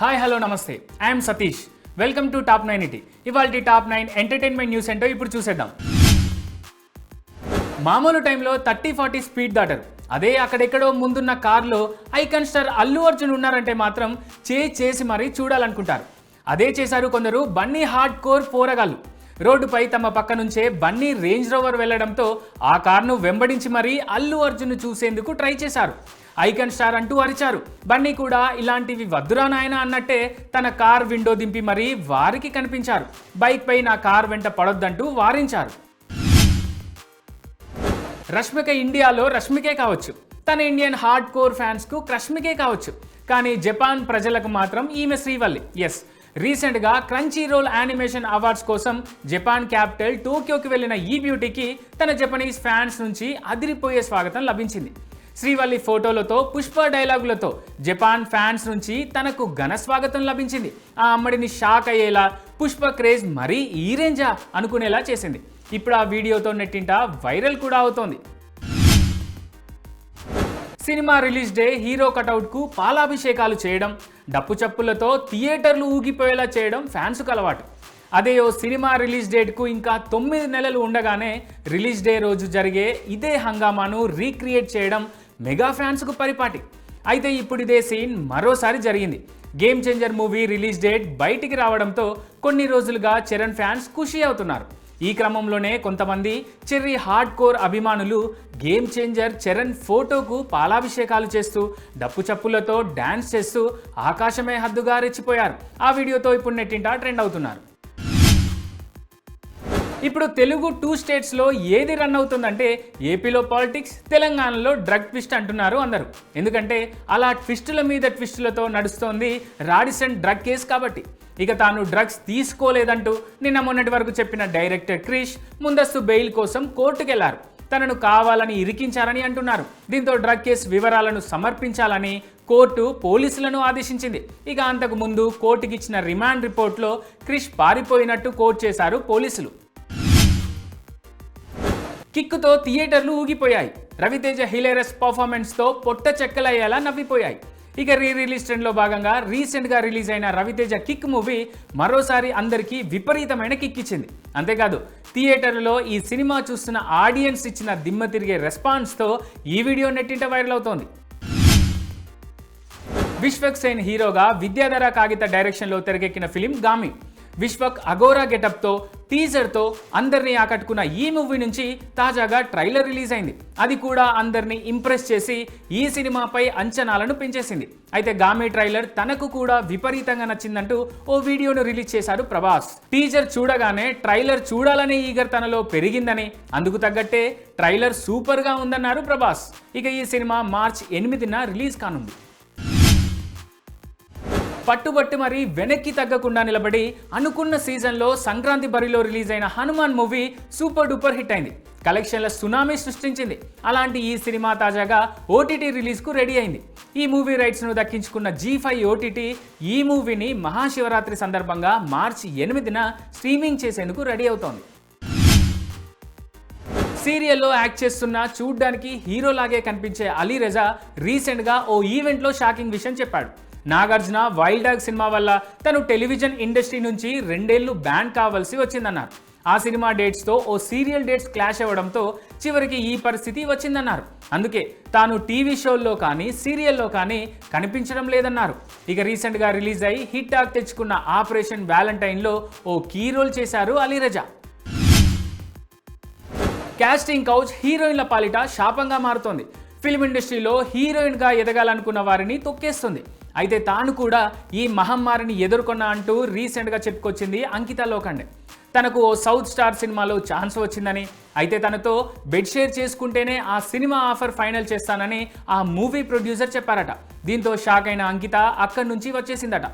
Hi hello namaste. I'm Satish welcome to top nine ET ఇవాళ top nine entertainment news ఏంటో ఇప్పుడు చూసేద్దాం. మామూలు టైంలో థర్టీ ఫార్టీ స్పీడ్ దాటరు. అదే అక్కడెక్కడో ముందున్న కార్లో ఐకాన్ స్టార్ అల్లు అర్జున్ ఉన్నారంటే మాత్రం చే చేసి మరీ చూడాలనుకుంటారు. అదే చేశారు కొందరు బన్నీ హార్డ్ కోర్ పోరగాళ్ళు. రోడ్డుపై తమ పక్క నుంచే బన్నీ రేంజ్ రోవర్ వెళ్ళడంతో ఆ కార్ను వెంబడించి మరీ అల్లు అర్జున్ చూసేందుకు ట్రై చేశారు. ఐకన్ స్టార్ అంటూ అరిచారు. బన్నీ కూడా ఇలాంటివి వద్దురా నాయన అన్నట్టే తన కార్ విండో దింపి మరీ వారికి కనిపించారు. బైక్ పై నా కార్ వెంట పడొద్దంటూ వారించారు. రష్మిక ఇండియాలో రష్మికే కావచ్చు. తన ఇండియన్ హార్డ్ కోర్ ఫ్యాన్స్కు క్రష్మికే కావచ్చు. కానీ జపాన్ ప్రజలకు మాత్రం ఈమె శ్రీవల్లి. ఎస్ రీసెంట్గా క్రంచీ రోల్ యానిమేషన్ అవార్డ్స్ కోసం జపాన్ క్యాపిటల్ టోక్యోకి వెళ్ళిన ఈ బ్యూటీకి తన జపనీస్ ఫ్యాన్స్ నుంచి అదిరిపోయే స్వాగతం లభించింది. శ్రీవల్లి ఫోటోలతో పుష్ప డైలాగులతో జపాన్ ఫ్యాన్స్ నుంచి తనకు ఘన స్వాగతం లభించింది. ఆ అమ్మడిని షాక్ అయ్యేలా పుష్ప క్రేజ్ మరీ ఈ రేంజా అనుకునేలా చేసింది. ఇప్పుడు ఆ వీడియోతో నెట్టింట వైరల్ కూడా అవుతోంది. సినిమా రిలీజ్ డే హీరో కటౌట్కు పాలాభిషేకాలు చేయడం డప్పు చప్పులతో థియేటర్లు ఊగిపోయేలా చేయడం ఫ్యాన్స్కు అలవాటు. అదే ఓ సినిమా రిలీజ్ డేట్కు ఇంకా తొమ్మిది నెలలు ఉండగానే రిలీజ్ డే రోజు జరిగే ఇదే హంగామాను రీక్రియేట్ చేయడం మెగా ఫ్యాన్స్కు పరిపాటి. అయితే ఇప్పుడు ఇదే సీన్ మరోసారి జరిగింది. Game changer movie release date బయటికి రావడంతో కొన్ని రోజులుగా చరణ్ ఫ్యాన్స్ ఖుషి అవుతున్నారు. ఈ క్రమంలోనే కొంతమంది చెర్రీ హార్డ్ కోర్ అభిమానులు గేమ్ చేంజర్ చరణ్ ఫోటోకు పాలాభిషేకాలు చేస్తూ డప్పు చప్పులతో డ్యాన్స్ చేస్తూ ఆకాశమే హద్దుగా రెచ్చిపోయారు. ఆ వీడియోతో ఇప్పుడు నెట్టింటా ట్రెండ్ అవుతున్నారు. ఇప్పుడు తెలుగు టూ స్టేట్స్లో ఏది రన్ అవుతుందంటే ఏపీలో పాలిటిక్స్ తెలంగాణలో డ్రగ్ ట్విస్ట్ అంటున్నారు అందరూ. ఎందుకంటే అలా ట్విస్టుల మీద ట్విస్టులతో నడుస్తోంది రాడిసన్ డ్రగ్ కేసు కాబట్టి. ఇక తాను డ్రగ్స్ తీసుకోలేదంటూ నిన్న మొన్నటి వరకు చెప్పిన డైరెక్టర్ క్రిష్ ముందస్తు బెయిల్ కోసం కోర్టుకెళ్ళారు. తనను కావాలని ఇరికించారని అంటున్నారు. దీంతో డ్రగ్ కేసు వివరాలను సమర్పించాలని కోర్టు పోలీసులను ఆదేశించింది. ఇక అంతకు ముందు కోర్టుకి ఇచ్చిన రిమాండ్ రిపోర్ట్లో క్రిష్ పారిపోయినట్టు కోర్టు చేశారు పోలీసులు. కిక్కుతో థియేటర్లు ఊగిపోయాయి. రవితేజ హిలేరస్ పర్ఫార్మెన్స్తో పొట్ట చెక్కలయ్యేలా నవ్విపోయాయి. ఇక రీ రిలీజ్ ట్రెండ్లో భాగంగా రీసెంట్గా రిలీజ్ అయిన రవితేజ కిక్ మూవీ మరోసారి అందరికీ విపరీతమైన కిక్ ఇచ్చింది. అంతేకాదు థియేటర్లో ఈ సినిమా చూస్తున్న ఆడియన్స్ ఇచ్చిన దిమ్మ తిరిగే రెస్పాన్స్తో ఈ వీడియో నెట్టింట వైరల్ అవుతోంది. విశ్వక్ సేన్ హీరోగా విద్యాధర కాగిత డైరెక్షన్లో తెరకెక్కిన ఫిలిం గామి. విశ్వక్ అగోరా గెటప్తో టీజర్తో అందరినీ ఆకట్టుకున్న ఈ మూవీ నుంచి తాజాగా ట్రైలర్ రిలీజ్ అయింది. అది కూడా అందరినీ ఇంప్రెస్ చేసి ఈ సినిమాపై అంచనాలను పెంచేసింది. అయితే గామి ట్రైలర్ తనకు కూడా విపరీతంగా నచ్చిందంటూ ఓ వీడియోను రిలీజ్ చేశాడు ప్రభాస్. టీజర్ చూడగానే ట్రైలర్ చూడాలనే ఈగర్ తనలో పెరిగిందని అందుకు తగ్గట్టే ట్రైలర్ సూపర్గా ఉందన్నారు ప్రభాస్. ఇక ఈ సినిమా మార్చ్ ఎనిమిదిన రిలీజ్ కానుంది. పట్టుబట్టి మరి వెనక్కి తగ్గకుండా నిలబడి అనుకున్న సీజన్లో సంక్రాంతి బరిలో రిలీజ్ అయిన Hanuman movie super duper hit అయింది. కలెక్షన్ల సునామీ సృష్టించింది. అలాంటి ఈ సినిమా తాజాగా ఓటీటీ రిలీజ్కు రెడీ అయింది. ఈ మూవీ రైట్స్ను దక్కించుకున్న జీ ఫైవ్ ఓటీటీ ఈ మూవీని మహాశివరాత్రి సందర్భంగా మార్చి ఎనిమిదిన స్ట్రీమింగ్ చేసేందుకు రెడీ అవుతోంది. సీరియల్లో యాక్ట్ చేస్తున్న చూడ్డానికి హీరోలాగే కనిపించే అలీ రజా రీసెంట్గా ఓ ఈవెంట్లో షాకింగ్ విషయం చెప్పాడు. నాగార్జున వైల్డ్ డాగ్ సినిమా వల్ల తను టెలివిజన్ ఇండస్ట్రీ నుంచి రెండేళ్ళు బ్యాన్ కావాల్సి వచ్చిందన్నారు. ఆ సినిమా డేట్స్తో ఓ సీరియల్ డేట్స్ క్లాష్ అవ్వడంతో చివరికి ఈ పరిస్థితి వచ్చిందన్నారు. అందుకే తాను టీవీ షోల్లో కానీ సీరియల్లో కానీ కనిపించడం లేదన్నారు. ఇక రీసెంట్గా రిలీజ్ అయి హిట్ టాక్ తెచ్చుకున్న ఆపరేషన్ వ్యాలంటైన్లో ఓ కీ రోల్ చేశారు అలీరజా. క్యాస్టింగ్ కౌచ్ హీరోయిన్ల పాలిట శాపంగా మారుతోంది. ఫిల్మ్ ఇండస్ట్రీలో హీరోయిన్గా ఎదగాలనుకున్న వారిని తొక్కేస్తుంది. అయితే తాను కూడా ఈ మహమ్మారిని ఎదుర్కొన్నా అంటూ రీసెంట్గా చెప్పుకొచ్చింది అంకిత లోఖండే తనకు ఓ సౌత్ స్టార్ సినిమాలో ఛాన్స్ వచ్చిందని అయితే తనతో బెడ్ షేర్ చేసుకుంటేనే ఆ సినిమా ఆఫర్ ఫైనల్ చేస్తానని ఆ మూవీ ప్రొడ్యూసర్ చెప్పారట. దీంతో షాక్ అయిన అంకిత అక్కడి నుంచి వచ్చేసిందట.